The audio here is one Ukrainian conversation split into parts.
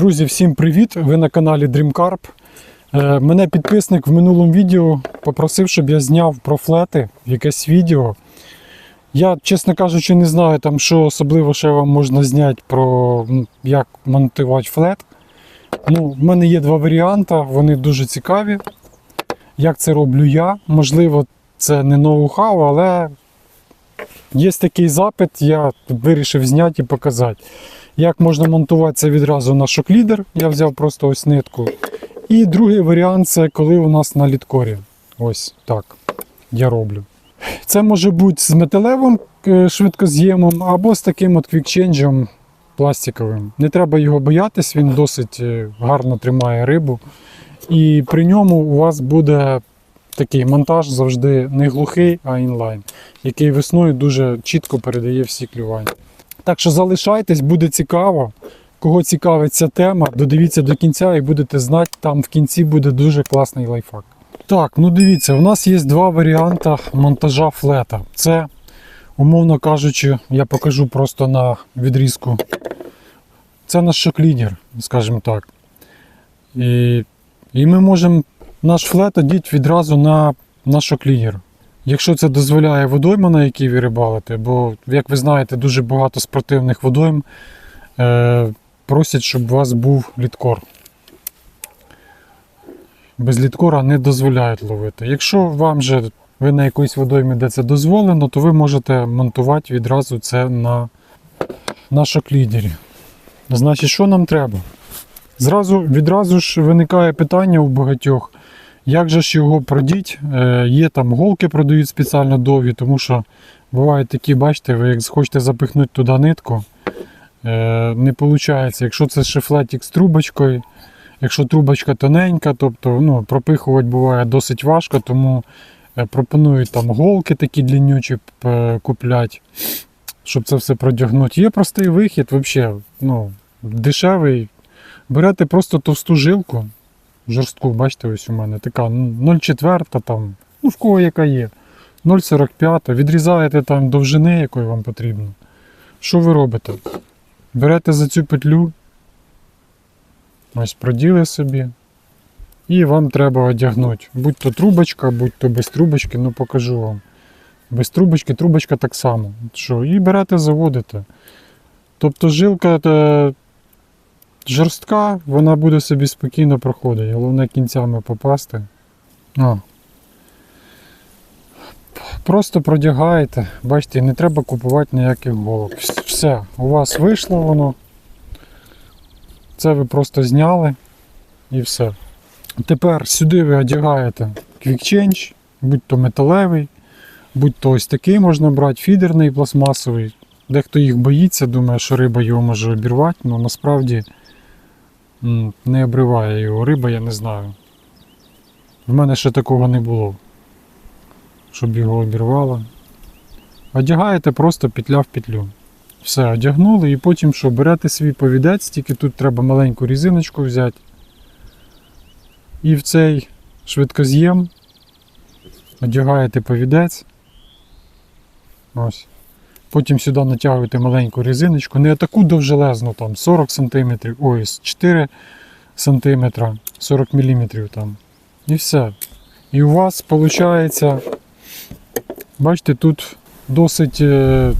Друзі, всім привіт! Ви на каналі DreamCarp. Е, Мене підписник в минулому відео попросив, щоб я зняв про флети якесь відео. Я, чесно кажучи, не знаю, там, що особливо ще вам можна зняти про як монтувати флет. Ну, в мене є два варіанти, вони дуже цікаві. Як це роблю я? Можливо, це не ноу-хау, але є такий запит, я вирішив зняти і показати. Як можна монтувати це відразу на шоклідер, я взяв просто ось нитку. І другий варіант це коли у нас на літкорі. Ось так я роблю. Це може бути з металевим е, швидкоз'ємом або з таким от квікченджем пластиковим. Не треба його боятись, він досить е, гарно тримає рибу. І при ньому у вас буде такий монтаж завжди не глухий, а інлайн, який весною дуже чітко передає всі клювання. Так що залишайтесь, буде цікаво. Кого цікавить ця тема, додивіться до кінця і будете знати, там в кінці буде дуже класний лайфхак. Так, ну дивіться, у нас є два варіанти монтажа флета. Це, умовно кажучи, я покажу просто на відрізку. Це наш шоклідер, скажімо так. І, і ми можемо наш флет одіти відразу на, на шоклідер. Якщо це дозволяє водойма, на якій ви рибалите, бо, як ви знаєте, дуже багато спортивних водойм е, просять, щоб у вас був літкор. Без літкора не дозволяють ловити. Якщо вам же ви на якоїсь водоймі, де це дозволено, то ви можете монтувати відразу це на, на шоклідері. Значить, що нам треба? Зразу, відразу ж виникає питання у багатьох. Як же ж його продіть? Е, є там голки продають спеціально довгі, тому що бувають такі, бачите, ви як хочете запихнути туди нитку, е, не виходить. Якщо це шифлетик з трубочкою, якщо трубочка тоненька, тобто ну, пропихувати буває досить важко, тому е, пропонують там голки такі длиннючі купляти, щоб це все продягнути. Є простий вихід, взагалі, ну, дешевий. Берете просто товсту жилку жорстку, бачите, ось у мене така 0,4 там, ну в кого яка є. 0,45, відрізаєте там довжини, якої вам потрібно. Що ви робите? Берете за цю петлю, ось проділи собі, і вам треба одягнути. Будь то трубочка, будь то без трубочки, ну покажу вам. Без трубочки, трубочка так само. Що? І берете, заводите. Тобто жилка е, жорстка, вона буде собі спокійно проходити. Головне кінцями попасти. О. Просто продягаєте, бачите, не треба купувати ніяких голок. Все, у вас вийшло воно. Це ви просто зняли і все. Тепер сюди ви одягаєте квікченч, будь то металевий, будь то ось такий можна брати, фідерний пластмасовий. Дехто їх боїться, думає, що риба його може обірвати, але насправді м, не обриває його риба, я не знаю. В мене ще такого не було, щоб його обірвало. Одягаєте просто петля в петлю. Все, одягнули і потім що, берете свій повідець, тільки тут треба маленьку різиночку взяти. І в цей швидкоз'єм одягаєте повідець. Ось. Потім сюди натягуєте маленьку резиночку, не таку довжелезну, там 40 см, ой, 4 см, 40 мм там. І все. І у вас виходить, бачите, тут досить е,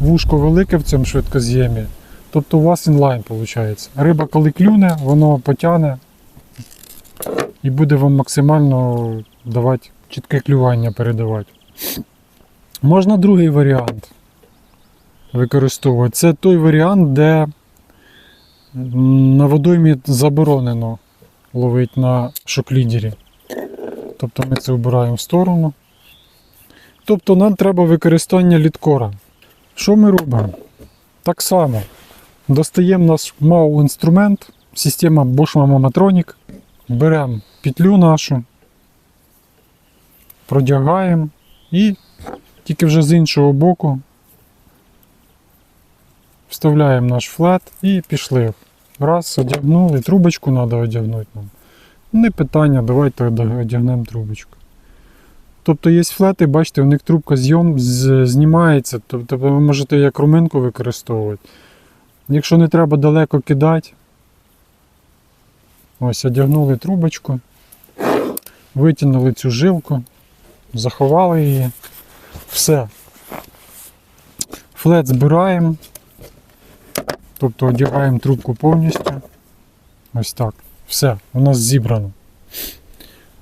вушко велике в цьому швидкоз'ємі. Тобто у вас інлайн виходить. Риба, коли клюне, воно потягне і буде вам максимально давати чітке клювання передавати. Можна другий варіант використовувати. Це той варіант, де на водоймі заборонено ловити на шоклідері. Тобто ми це обираємо в сторону. Тобто нам треба використання літкора. Що ми робимо? Так само. Достаємо наш MAU інструмент, система Bosch Mamotronic, беремо петлю нашу, продягаємо і тільки вже з іншого боку вставляємо наш флет і пішли. Раз, одягнули, трубочку треба одягнути нам. Не питання, давайте одягнемо трубочку. Тобто є флети, бачите, у них трубка зйом знімається, тобто ви можете як руминку використовувати. Якщо не треба далеко кидати, Ось одягнули трубочку, витягнули цю жилку, заховали її. Все. Флет збираємо. Тобто одягаємо трубку повністю. Ось так. Все, у нас зібрано.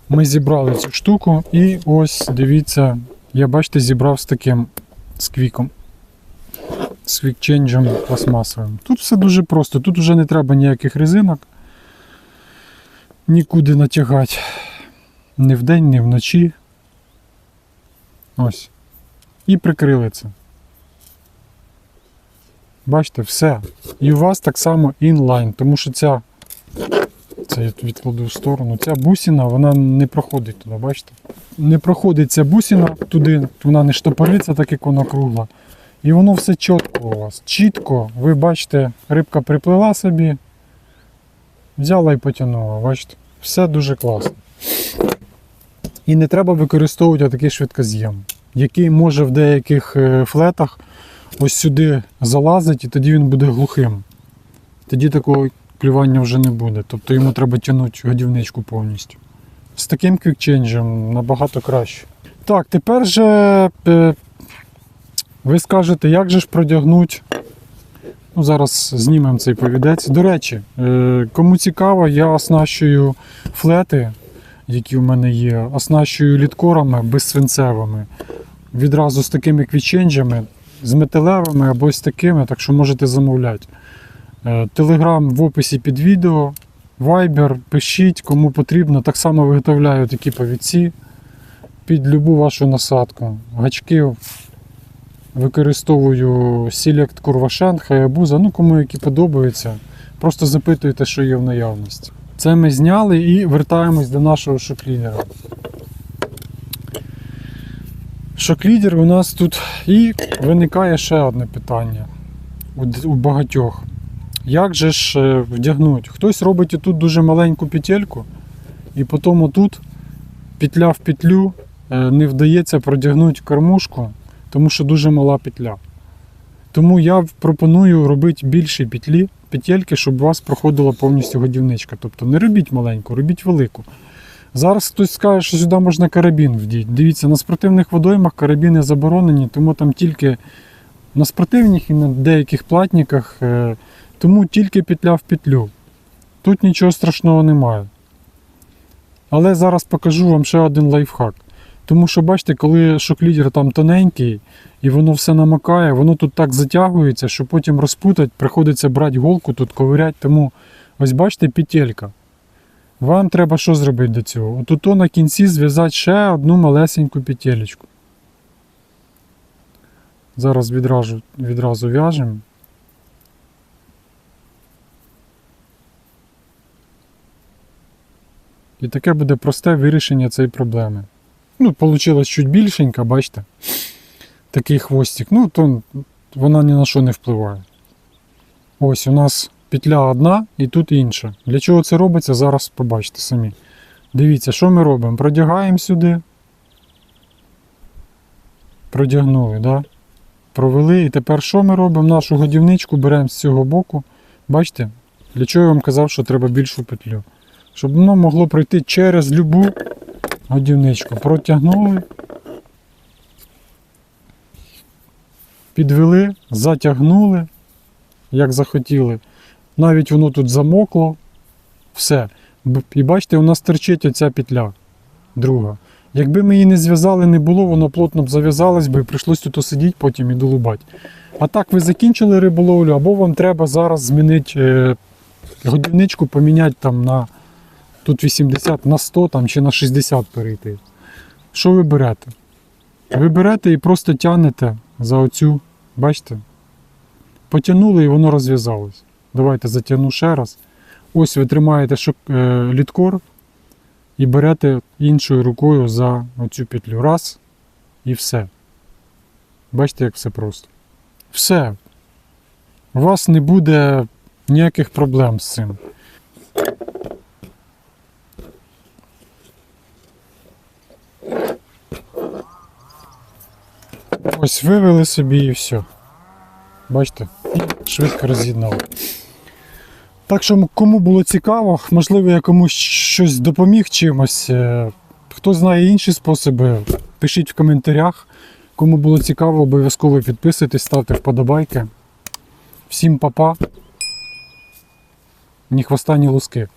Ми зібрали цю штуку і ось дивіться, я бачите, зібрав з таким сквіком. З квікченджем пластмасовим. Тут все дуже просто, тут вже не треба ніяких резинок. Нікуди натягати. Ні вдень, ні вночі. Ось. І прикрили це. Бачите, все. І у вас так само інлайн, тому що ця, це я відкладу в сторону, ця бусина, вона не проходить туди, бачите? Не проходить ця бусина туди, вона не штопориться, так як вона кругла. І воно все чітко у вас. Чітко, ви бачите, рибка приплила собі, взяла і потягнула, бачите? Все дуже класно. І не треба використовувати такий швидкоз'єм, який може в деяких е, флетах ось сюди залазить і тоді він буде глухим. Тоді такого клювання вже не буде. Тобто йому треба тягнути годівничку повністю. З таким квікченджем набагато краще. Так, тепер же е, ви скажете, як же ж продягнути. Ну, зараз знімемо цей повідець. До речі, е, кому цікаво, я оснащую флети, які в мене є, оснащую літкорами безсвинцевими. Відразу з такими квіченджами, з металевими або з такими, так що можете замовляти. Е, Телеграм в описі під відео, Viber, пишіть, кому потрібно. Так само виготовляю такі повідці під любу вашу насадку. Гачки використовую Select Kurvashen, Hayabusa, ну кому які подобаються. Просто запитуйте, що є в наявності. Це ми зняли і вертаємось до нашого шоклідера. Шоклідер у нас тут і виникає ще одне питання у, багатьох. Як же ж е, вдягнути? Хтось робить тут дуже маленьку петельку, і потім отут петля в петлю е, не вдається продягнути кормушку, тому що дуже мала петля. Тому я пропоную робити більші петлі, петельки, щоб у вас проходила повністю годівничка. Тобто не робіть маленьку, робіть велику. Зараз хтось скаже, що сюди можна карабін вдіти. Дивіться, на спортивних водоймах карабіни заборонені, тому там тільки на спортивних і на деяких платниках, е, тому тільки петля в петлю. Тут нічого страшного немає. Але зараз покажу вам ще один лайфхак. Тому що, бачите, коли шоклідер там тоненький і воно все намокає, воно тут так затягується, що потім розпутати, приходиться брати голку, тут ковирять. Тому ось бачите, петелька. Вам треба що зробити до цього? От тут на кінці зв'язати ще одну малесеньку петелечку. Зараз відразу, відразу в'яжемо. І таке буде просте вирішення цієї проблеми. Ну, вийшло чуть більшенька, бачите? Такий хвостик. Ну, то вона ні на що не впливає. Ось у нас петля одна і тут інша. Для чого це робиться, зараз побачите самі. Дивіться, що ми робимо? Продягаємо сюди. Продягнули, да? провели. І тепер що ми робимо? Нашу годівничку беремо з цього боку. Бачите? Для чого я вам казав, що треба більшу петлю? Щоб воно могло пройти через любу годівничку. Протягнули. Підвели, затягнули, як захотіли. Навіть воно тут замокло. Все. І бачите, у нас терчить оця петля друга. Якби ми її не зв'язали, не було, воно плотно б зав'язалось би і прийшлось тут сидіти потім і долубати. А так ви закінчили риболовлю, або вам треба зараз змінити е, годівничку, поміняти там на тут 80 на 100 там, чи на 60 перейти. Що ви берете? Ви берете і просто тягнете за оцю, бачите? Потягнули і воно розв'язалось. Давайте затягну ще раз. Ось ви тримаєте е, літкор і берете іншою рукою за оцю петлю. Раз і все. Бачите, як все просто. Все. У вас не буде ніяких проблем з цим. Ось вивели собі і все. Бачите? Швидко роз'єднали. Так що, кому було цікаво, можливо, я комусь щось допоміг чимось. е, Хто знає інші способи, пишіть в коментарях. Кому було цікаво, обов'язково підписуйтесь, ставте вподобайки. Всім па-па. Ні хвоста, ні луски.